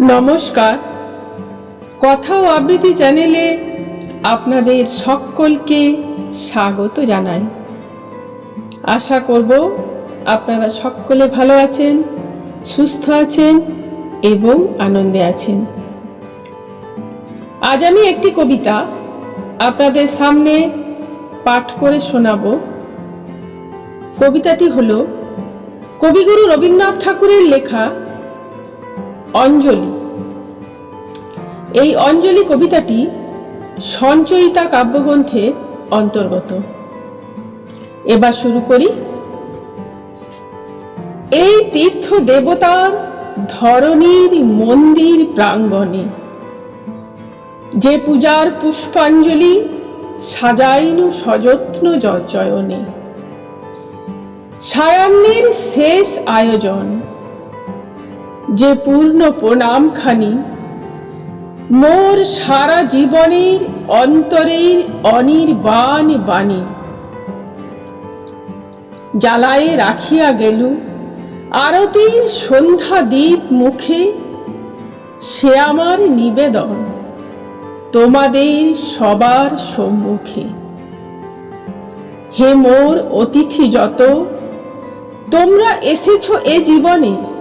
নমস্কার। কথা ও আবৃত্তি চ্যানেলে আপনাদের সকলকে স্বাগত জানাই। আশা করব আপনারা সকলে ভালো আছেন, সুস্থ আছেন এবং আনন্দে আছেন। আজ আমি একটি কবিতা আপনাদের সামনে পাঠ করে শোনাব। কবিতাটি হল কবিগুরু রবীন্দ্রনাথ ঠাকুরের লেখা অঞ্জলি। এই অঞ্জলি কবিতাটি সঞ্চয়িতা কাব্যগ্রন্থের অন্তর্গত। এবার শুরু করি। এই তীর্থ দেবতার ধরণীর মন্দির প্রাঙ্গণে যে পূজার পুষ্পাঞ্জলি সাজাইনু সযত্ন জয়নে সায়ান্নের শেষ আয়োজন যে পূর্ণ প্রণামখানি মোর সারা জীবনের অন্তরের অনির্বাণ বাণী। জ্বালায়ে রাখিয়া গেল, আরতির সন্ধ্যা দ্বীপ মুখে, সে আমার নিবেদন, তোমাদের সবার সম্মুখে। হে মোর অতিথি যত, তোমরা এসেছ এ জীবনে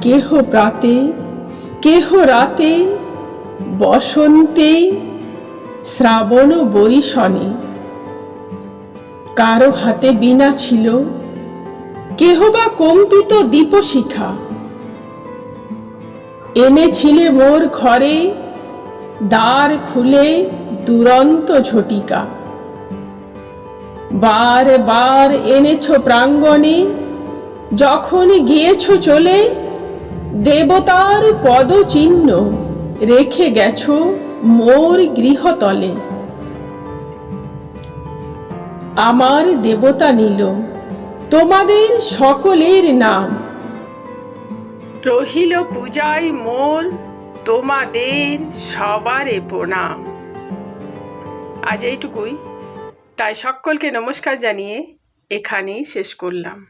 কেহ প্রাতে, কেহ রাতে, বসন্তে, শ্রাবণ বরিশনে। কারও হাতে বিনা ছিল কেহ বা কম্পিত দীপশিখা। এনেছিলে মোর ঘরে, দ্বার খুলে দুরন্ত ঝটিকা। বার বার এনেছ প্রাঙ্গণে যখন গিয়েছো চলে দেবতার পদচিহ্ন রেখে গেছ মোর গৃহতলে। আমার দেবতা নিল, তোমাদের সকলের নাম। রহিল পূজায় মোর তোমাদের সবারে প্রণাম। আজ এইটুকুই। তাই সকলকে নমস্কার জানিয়ে এখানেই শেষ করলাম।